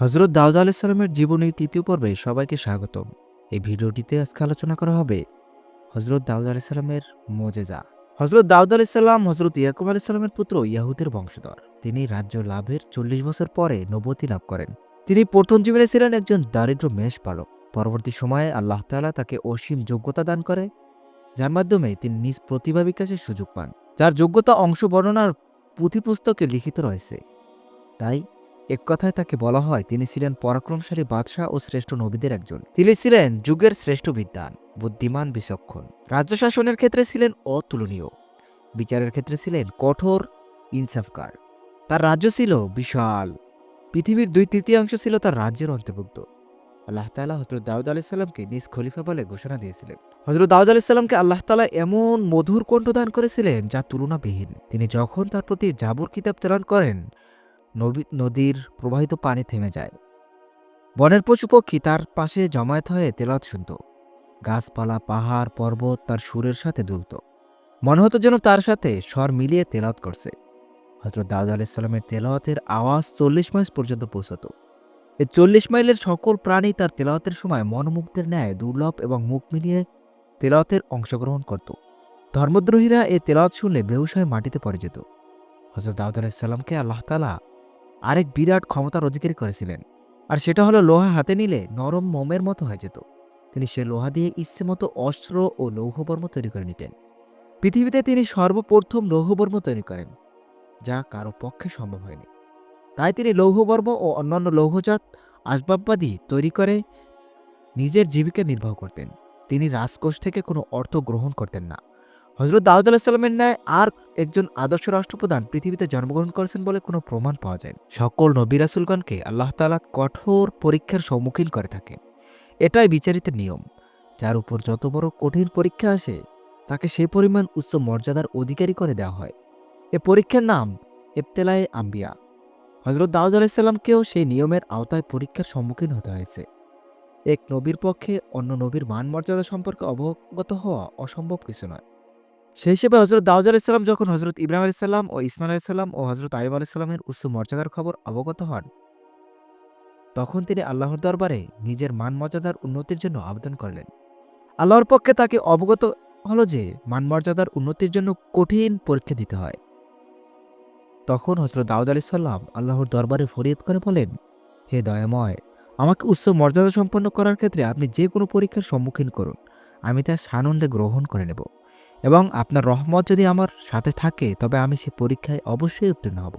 হজরত দাউদ আলাইসাল্লামের জীবনের তৃতীয় পর্বে সবাইকে স্বাগতম। এই ভিডিওটিতে আজকে আলোচনা করা হবে হজরত দাউদ আলাইসাল্লামের মোজেজা। হজরত দাউদ আলাইসাল্লাম হজরত ইয়াকুব আলাইসাল্লামের পুত্র ইয়াহুদের বংশধর। তিনি রাজ্য লাভের চল্লিশ বছর পরে নবতী লাভ করেন। তিনি প্রথম জীবনে ছিলেন একজন দারিদ্র মেষ পালক পরবর্তী সময়ে আল্লাহ তাআলা তাকে অসীম যোগ্যতা দান করে, যার মাধ্যমে তিনি নিজ প্রতিভা বিকাশের সুযোগ পান। যার যোগ্যতা অংশ বর্ণনার পুঁথিপুস্তকে লিখিত রয়েছে। তাই এক কথায় তাকে বলা হয় তিনি ছিলেন পরাক্রমশালী বাদশাহ ও শ্রেষ্ঠ নবীদের একজন। তিনি ছিলেন যুগের শ্রেষ্ঠ বিদ্বান, বুদ্ধিমান, বিচক্ষণ। রাজ্য শাসনের ক্ষেত্রে ছিলেন অতুলনীয়। বিচারের ক্ষেত্রে ছিলেন কঠোর, ইনসাফকার। তার রাজ্য ছিল বিশাল। পৃথিবীর দুই তৃতীয়াংশ ছিল তার রাজ্যের অন্তর্ভুক্ত। আল্লাহ তালা হজরত দাউদ আলাইসাল্লামকে নিজ খলিফা বলে ঘোষণা দিয়েছিলেন। হজরত দাউদ আলাইসাল্লামকে আল্লাহ তালা এমন মধুর কণ্ঠ দান করেছিলেন যা তুলনাবিহীন। তিনি যখন তার প্রতি জাবুর কিতাব প্রেরণ করেন নদীর প্রবাহিত পানি থেমে যায়। বনের পশু পক্ষী তার পাশে জমায়েত হয়ে তেলাত শুনত। গাছপালা, পাহাড়, পর্বত তার সুরের সাথে দুলত। মনে হতো যেন তার সাথে স্বর মিলিয়ে তেলাত করছে। হজরত দাউদ আলাইসাল্লামের তেলাওয়াতের আওয়াজ চল্লিশ মাইল পর্যন্ত পৌঁছত। এই চল্লিশ মাইলের সকল প্রাণী তার তেলাওয়াতের সময় মনোমুগ্ধের ন্যায়, দুর্লভ এবং মুখ মিলিয়ে তেলাওয়াতের অংশগ্রহণ করত। ধর্মদ্রোহীরা এই তেলাওয়াত শুনলে হয়ে মাটিতে পড়ে যেত। হজরত দাউদ আলাইসাল্লামকে আল্লাহ তালা আরেক বিরাট ক্ষমতার অধিকারী করেছিলেন। আর সেটা হলো লোহা হাতে নিলে নরম মোমের মতো হয়ে যেত। তিনি সে লোহা দিয়ে ইচ্ছে মতো অস্ত্র ও লৌহবর্ম তৈরি করে নিতেন। পৃথিবীতে তিনি সর্বপ্রথম লৌহবর্ম তৈরি করেন, যা কারও পক্ষে সম্ভব হয়নি। তাই তিনি লৌহবর্ম ও অন্যান্য লৌহজাত আসবাববাদী তৈরি করে নিজের জীবিকা নির্বাহ করতেন। তিনি রাজকোষ থেকে কোনো অর্থ গ্রহণ করতেন না। হজরত দাউদ আলাহিসাল্লামের ন্যায় আর একজন আদর্শ রাষ্ট্রপ্রধান পৃথিবীতে জন্মগ্রহণ করেছেন বলে কোনো প্রমাণ পাওয়া যায়। সকল নবী রাসুলগণকে আল্লাহ তাআলা কঠোর পরীক্ষার সম্মুখীন করে থাকেন। এটাই বিচারিত নিয়ম। যার উপর যত বড় কঠিন পরীক্ষা আসে, তাকে সে পরিমাণ উচ্চ মর্যাদার অধিকারী করে দেওয়া হয়। এ পরীক্ষার নাম ইবতেলায়ে আম্বিয়া। হজরত দাউদ আলাইসাল্লামকেও সেই নিয়মের আওতায় পরীক্ষার সম্মুখীন হতে হয়েছে। এক নবীর পক্ষে অন্য নবীর মান মর্যাদা সম্পর্কে অবগত হওয়া অসম্ভব কিছু নয়। সেই হিসেবে হজরত দাউদ আলাইসাল্লাম যখন হজরত ইব্রাহিম আলাইসাল্লাম ও ইসমাইল আলাইসাল্লাম ও হজরত আইব আলাইসাল্লামের উচ্চ মর্যাদার খবর অবগত হন, তখন তিনি আল্লাহর দরবারে নিজের মান মর্যাদার উন্নতির জন্য আবেদন করলেন। আল্লাহর পক্ষে তাকে অবগত হলো যে মান মর্যাদার উন্নতির জন্য কঠিন পরীক্ষা দিতে হয়। তখন হজরত দাউদ আলাইসাল্লাম আল্লাহর দরবারে ফরিয়াদ করে বলেন, হে দয়াময়, আমাকে উচ্চ মর্যাদা সম্পন্ন করার ক্ষেত্রে আপনি যে কোনো পরীক্ষার সম্মুখীন করুন। আমি তা সানন্দে গ্রহণ করে নেব। এবং আপনার রহমত যদি আমার সাথে থাকে, তবে আমি সে পরীক্ষায় অবশ্যই উত্তীর্ণ হব।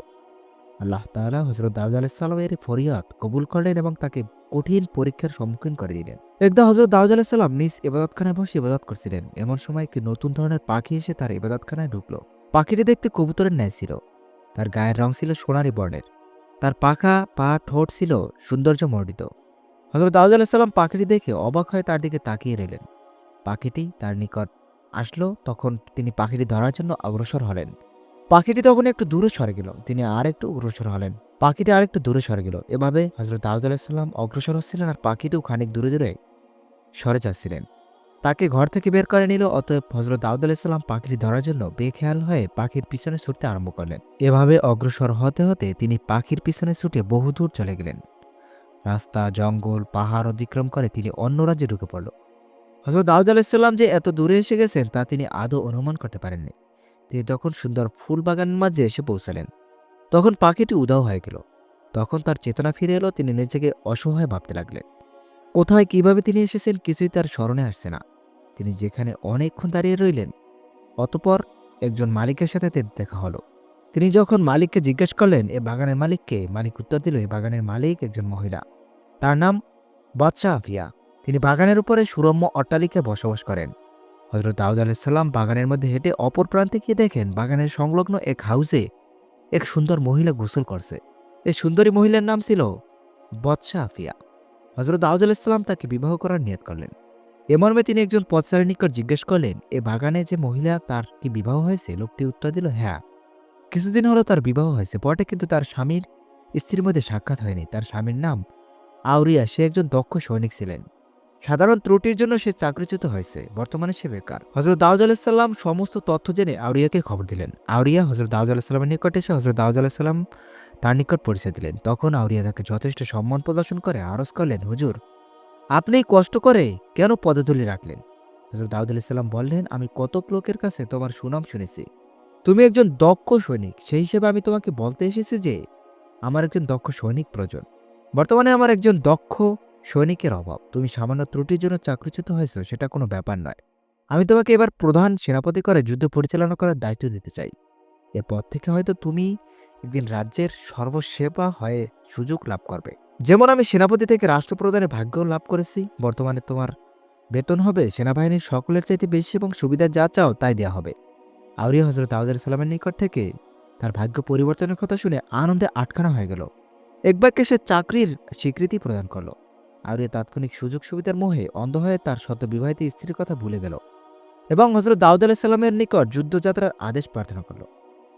আল্লাহ তাআলা হজরত দাউদ আলাইসাল্লামের ফরিয়াদ কবুল করলেন এবং তাকে কঠিন পরীক্ষার সম্মুখীন করে দিলেন। একদা হজরত দাউদ আলাইসাল্লাম নিজ ইবাদতখানায় বসে ইবাদত করছিলেন। এমন সময় একটি নতুন ধরনের পাখি এসে তার ইবাদতখানায় ঢুকলো। পাখিটি দেখতে কবুতরের ন্যায় ছিল। তার গায়ের রং ছিল সোনালী বর্ণের। তার পাখা, পা, ঠোঁট ছিল সৌন্দর্য মর্ডিত হজরত দাউদ আলাইসাল্লাম পাখিটি দেখে অবাক হয়ে তার দিকে তাকিয়ে রইলেন। পাখিটি তার নিকট আসলো তখন তিনি পাখিটি ধরার জন্য অগ্রসর হলেন। পাখিটি তখন একটু দূরে সরে গেল, তিনি আর একটু অগ্রসর হলেন। পাখিটি আর একটু দূরে সরে গেল, এভাবে হজরত দাউদ আলাইসাল্লাম অগ্রসর হচ্ছিলেন আর পাখিটিও খানিক দূরে দূরে সরে যাচ্ছিলেন। তাকে ঘর থেকে বের করে নিল, অতএব হজরত দাউদ আলাইসাল্লাম পাখিটি ধরার জন্য বেখেয়াল হয়ে পাখির পিছনে ছুটতে আরম্ভ করলেন। এভাবে অগ্রসর হতে হতে তিনি পাখির পিছনে ছুটে বহুদূর চলে গেলেন। রাস্তা, জঙ্গল, পাহাড় অতিক্রম করে তিনি অন্য রাজ্যে ঢুকে পড়ল। হজরত দাউদ আলাইসাল্লাম যে এত দূরে এসে গেছেন, তা তিনি আদৌ অনুমান করতে পারেননি। তিনি তখন সুন্দর ফুল বাগানের মাঝে এসে পৌঁছালেন। তখন পাখিটি উদাও হয়ে গেল। তখন তার চেতনা ফিরে এলো, তিনি নিজেকে অসহায় ভাবতে লাগলেন। কোথায়, কীভাবে তিনি এসেছেন কিছুই তার স্মরণে আসছে না। তিনি যেখানে অনেকক্ষণ দাঁড়িয়ে রইলেন, অতপর একজন মালিকের সাথে দেখা হলো। তিনি যখন মালিককে জিজ্ঞেস করলেন, এ বাগানের মালিককে মালিক উত্তর দিল, এ বাগানের মালিক একজন মহিলা। তার নাম বাদশাহ আফিয়া তিনি বাগানের উপরে সুরম্য অট্টালিকায় বসবাস করেন। হজরত দাউদ আলাইসাল্লাম বাগানের মধ্যে হেঁটে অপর প্রান্তে গিয়ে দেখেন বাগানের সংলগ্ন এক হাউসে এক সুন্দর মহিলা গোসল করছে। এই সুন্দরী মহিলার নাম ছিল বৎসা আফিয়া হজরত দাউদ আলাইসাল্লাম তাকে বিবাহ করার নিয়ত করলেন। এ মর্মে তিনি একজন পথচারীর নিকট জিজ্ঞেস করলেন, এ বাগানে যে মহিলা, তার কি বিবাহ হয়েছে? লোকটি উত্তর দিল হ্যাঁ। কিছুদিন হলো তার বিবাহ হয়েছে। পরে কিন্তু তার স্বামীর স্ত্রীর মধ্যে সাক্ষাৎ হয়নি। তার স্বামীর নাম আউরিয়া। সে একজন দক্ষ সৈনিক ছিলেন। সাধারণ ত্রুটির জন্য সে চাকরিচ্যুত হয়েছে। বর্তমানে সে বেকার। হজরত দাউদ আলাহিসাল্লাম সমস্ত তথ্য জেনে আউরিয়াকে খবর দিলেন। আউরিয়া হজরত দাউদ আলাহিসাল্লামের নিকট এসে হজরত দাউদ আলাহিসাল্লাম তার নিকট পরিচয় দিলেন। তখন আউরিয়া তাকে যথেষ্ট সম্মান প্রদর্শন করে আরজ করলেন, হুজুর, আপনি কষ্ট করে কেন পদধূলি রাখলেন? হজরত দাউদ আলাইসাল্লাম বললেন, আমি কতক লোকের কাছে তোমার সুনাম শুনেছি। তুমি একজন দক্ষ সৈনিক। সেই হিসেবে আমি তোমাকে বলতে এসেছি যে, আমার একজন দক্ষ সৈনিক প্রয়োজন। বর্তমানে আমার একজন দক্ষ সৈনিকের অভাব। তুমি সামান্য ত্রুটির জন্য চাকরিচ্যুত হয়েছো, সেটা কোনো ব্যাপার নয়। আমি তোমাকে এবার প্রধান সেনাপতি করে যুদ্ধ পরিচালনা করার দায়িত্ব দিতে চাই। এরপর থেকে হয়তো তুমি একদিন রাজ্যের সর্বসেবা হয়ে সুযোগ লাভ করবে। যেমন আমি সেনাপতি থেকে রাষ্ট্রপ্রধানের ভাগ্য লাভ করেছি, বর্তমানে তোমার বেতন হবে সেনাবাহিনীর সকলের চাইতে বেশি এবং সুবিধা যা চাও তাই দেওয়া হবে। আউরিয়া হজরত দাউদ সালামের নিকট থেকে তার ভাগ্য পরিবর্তনের কথা শুনে আনন্দে আটকানো হয়ে গেল। একবারকে সে চাকরির স্বীকৃতি প্রদান করল। আউরিয়া তাৎক্ষণিক সুযোগ সুবিধার মোহে অন্ধ হয়ে তার সদ্য বিবাহিত স্ত্রীর কথা ভুলে গেল এবং হজরত দাউদ আলাহিসাল্লামের নিকট যুদ্ধযাত্রার আদেশ প্রার্থনা করল।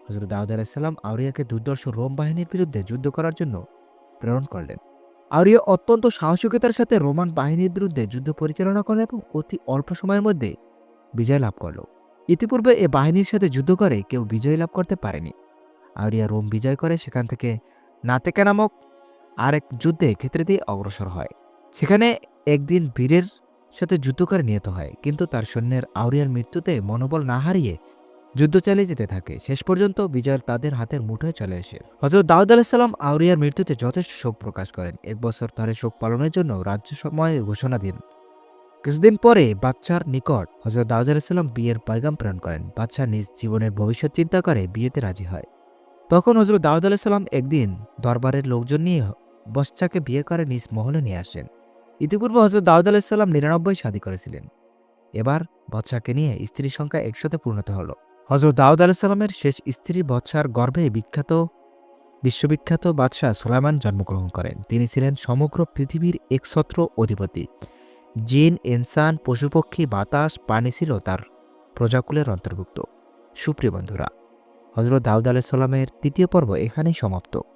হজরত দাউদ আলাহিসাল্লাম আউরিয়াকে দুর্দর্শ রোম বাহিনীর বিরুদ্ধে যুদ্ধ করার জন্য প্রেরণ করলেন। আউরিয়া অত্যন্ত সাহসিকতার সাথে রোমান বাহিনীর বিরুদ্ধে যুদ্ধ পরিচালনা করল এবং অতি অল্প সময়ের মধ্যে বিজয় লাভ করল। ইতিপূর্বে এ বাহিনীর সাথে যুদ্ধ করে কেউ বিজয় লাভ করতে পারেনি। আউরিয়া রোম বিজয় করে সেখান থেকে নাতেকা নামক আরেক যুদ্ধে ক্ষেত্রে দিয়ে অগ্রসর হয়। সেখানে একদিন বীরের সাথে যুদ্ধ করে নিহত হয়, কিন্তু তার সৈন্যের আউরিয়ার মৃত্যুতে মনোবল না হারিয়ে যুদ্ধ চালিয়ে যেতে থাকে। শেষ পর্যন্ত বিজয়ের তাদের হাতের মুঠোয় চলে আসে। হজরত দাউদ আলাহিসাল্লাম আউরিয়ার মৃত্যুতে যথেষ্ট শোক প্রকাশ করেন। এক বছর ধরে শোক পালনের জন্য রাজ্য সময়ে ঘোষণা দিন। কিছুদিন পরে বাচ্চার নিকট হজরত দাউদ আলাহিসাল্লাম বিয়ের পয়গাম প্রেরণ করেন। বাচ্চা নিজ জীবনের ভবিষ্যৎ চিন্তা করে বিয়েতে রাজি হয়। তখন হজরত দাউদ আলাহিসাল্লাম একদিন দরবারের লোকজন নিয়ে বচ্চাকে বিয়ে করে নিজ মহলে নিয়ে আসেন। ইতিপূর্বে হজরত দাউদ আলাহিসাল্লাম নিরানব্বই শাদী করেছিলেন। এবার বচ্চাকে নিয়ে স্ত্রীর সংখ্যা একশোতে পূর্ণত হল। হজরত দাউদ আলাহিসাল্লামের শেষ স্ত্রী বচ্চার গর্ভে বিখ্যাত, বিশ্ববিখ্যাত বাদশাহ সুলাইমান জন্মগ্রহণ করেন। তিনি ছিলেন সমগ্র পৃথিবীর একছত্র অধিপতি। জিন, ইনসান, পশুপক্ষী, বাতাস, পানি ছিল তার প্রজাকুলের অন্তর্ভুক্ত। সুপ্রিয় বন্ধুরা হজরত দাউদ আলাইসাল্লামের তৃতীয় পর্ব এখানেই সমাপ্ত।